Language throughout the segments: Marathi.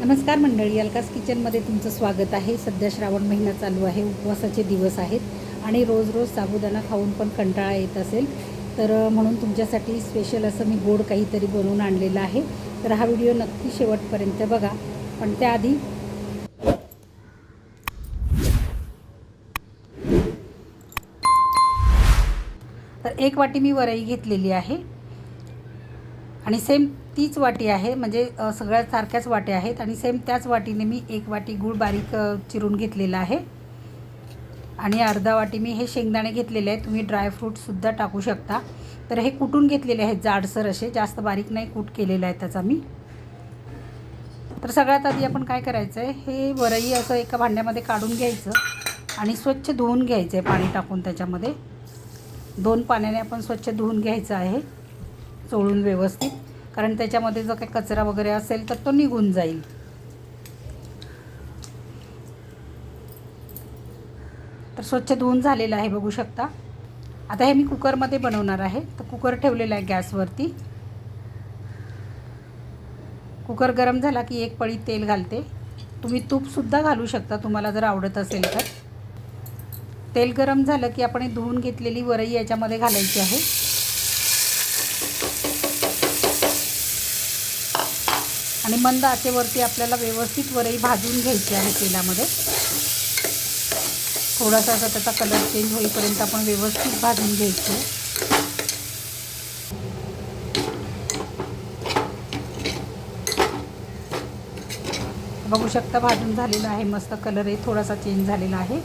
नमस्कार मंडळी अलकास किचनमध्ये तुमचं स्वागत आहे. सध्या श्रावण महिना चालू आहे उपवासाचे दिवस आहेत आणि रोज रोज साबुदाणा खाऊन पण कंटाळा येत असेल. तर म्हणून तुमच्यासाठी स्पेशल असं मी गोड काहीतरी बनवून आणलेलं आहे. तर हा व्हिडिओ नक्की शेवटपर्यंत बघा. पण त्याआधी तर एक वाटी मी वरई घेतलेली आहे. आणि सेम तीच वाटी आहे म्हणजे सगळ्या सारख्याच वाट्या आहेत आणि सेम त्याच वाटीने मी एक वाटी गूळ बारीक चिरून घेतलेला आहे. आणि अर्धा वाटी मी हे शेंगदाणे घेतलेले आहेत तुम्ही ड्रायफ्रूटसुद्धा टाकू शकता. तर हे कुटून घेतलेले आहेत जाडसर असे जास्त बारीक नाही कूट केलेला आहे त्याचा मी. तर सगळ्यात आधी आपण काय करायचं आहे हे वरई असं एका भांड्यामध्ये काढून घ्यायचं आणि स्वच्छ धुवून घ्यायचं आहे पाणी टाकून त्याच्यामध्ये. दोन पाण्याने आपण स्वच्छ धुवून घ्यायचं आहे. चोळून व्यवस्थित कारण त्याच्यामध्ये जो काही कचरा वगैरे असेल तर तो निघून जाईल. तर स्वच्छ धुवून झालेलं आहे बघू शकता. आता हे मी कुकरमध्ये बनवणार आहे. तर कुकर ठेवलेलं आहे गॅसवरती. कुकर गरम झाला की एक पळी तेल घालते. तुम्ही तूपसुद्धा घालू शकता तुम्हाला जर आवडत असेल तर. तेल गरम झालं की आपण हे धुवून घेतलेली वरई याच्यामध्ये घालायची आहे. आणि मंद आचेवरती आपल्याला व्यवस्थित वरई भाजून घ्यायची आहे तेलामध्ये. थोडासा असा त्याचा कलर चेंज होईपर्यंत आपण व्यवस्थित भाजून घ्यायचो. बघू शकता भाजून झालेला आहे मस्त कलरही थोडासा चेंज झालेला आहे.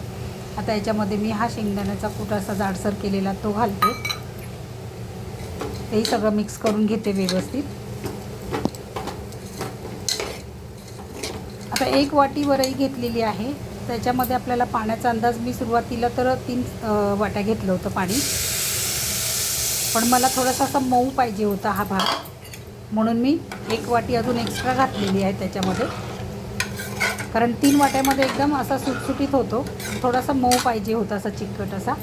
आता याच्यामध्ये मी हा शेंगदाण्याचा कूट असा जाडसर केलेला तो घालते. तेही सगळं मिक्स करून घेते व्यवस्थित. आता एक वाटी वरई घेतलेली आहे. त्याच्यामध्ये आपल्याला पाण्याचा अंदाज मी सुरुवातीला तर तीन वाट्या घेतलं होतं पाणी. पण मला थोडासा असा मऊ पाहिजे होता हा भात म्हणून मी एक वाटी अजून एक्स्ट्रा घातलेली आहे त्याच्यामध्ये. कारण तीन वाट्यामध्ये एकदम असा सुटसुटीत होतो. थोडासा मऊ पाहिजे होता असा चिकट असा.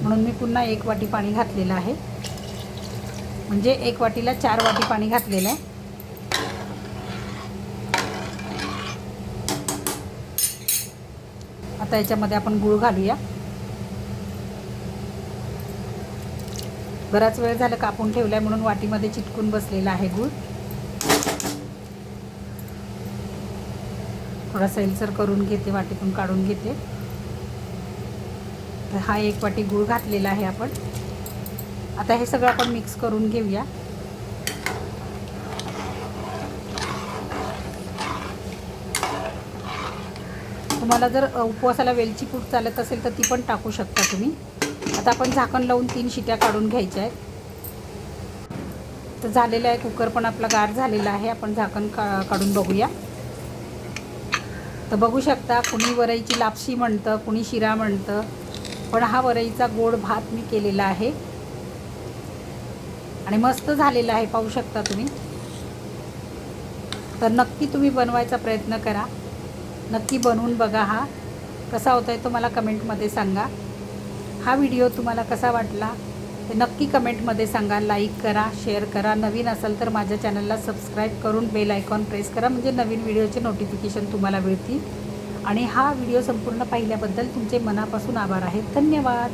म्हणून मी पुन्हा एक वाटी पाणी घातलेलं आहे. म्हणजे एक वाटीला चार वाटी पाणी घातलेलं आहे. आता याच्यामध्ये आपण गूळ घालूया. बराच वेळ झाला कापून ठेवलाय म्हणून वाटीमध्ये चिटकून बसलेला आहे गूळ. थोडा सैलसर करून घेते वाटीतून काढून घेते. तर हा एक वाटी गूळ घातलेला आहे आपण. आता हे सगळं आपण मिक्स करून घेऊया. तुम्हाला जर उपवासाला वेलची पूड चालत असेल तर ती पण टाकू शकता तुम्ही. आता आपण झाकण लावून तीन शिट्या काढून घ्यायच्या आहेत. तर झालेलं आहे कुकर पण आपला गार झालेला आहे. आपण झाकण का काढून बघूया. तर बघू शकता कुणी वरईची लापशी म्हणतं कुणी शिरा म्हणतं पण हा वरईचा गोड भात मी केलेला आहे. आणि मस्त झालेला आहे पाहू शकता तुम्ही. तर नक्की तुम्ही बनवायचा प्रयत्न करा. नक्की बनवून बघा हा. कसा होता आहे तो मला कमेंटमध्ये सांगा. हा व्हिडिओ तुम्हाला कसा वाटला ते नक्की कमेंटमध्ये सांगा. लाईक करा शेअर करा. नवीन असाल तर माझ्या चॅनलला सबस्क्राईब करून बेल आयकॉन प्रेस करा. म्हणजे नवीन व्हिडिओचे नोटिफिकेशन तुम्हाला मिळतील. आणि हा व्हिडिओ संपूर्ण पाहिल्याबद्दल तुमचे मनापासून आभार आहेत धन्यवाद.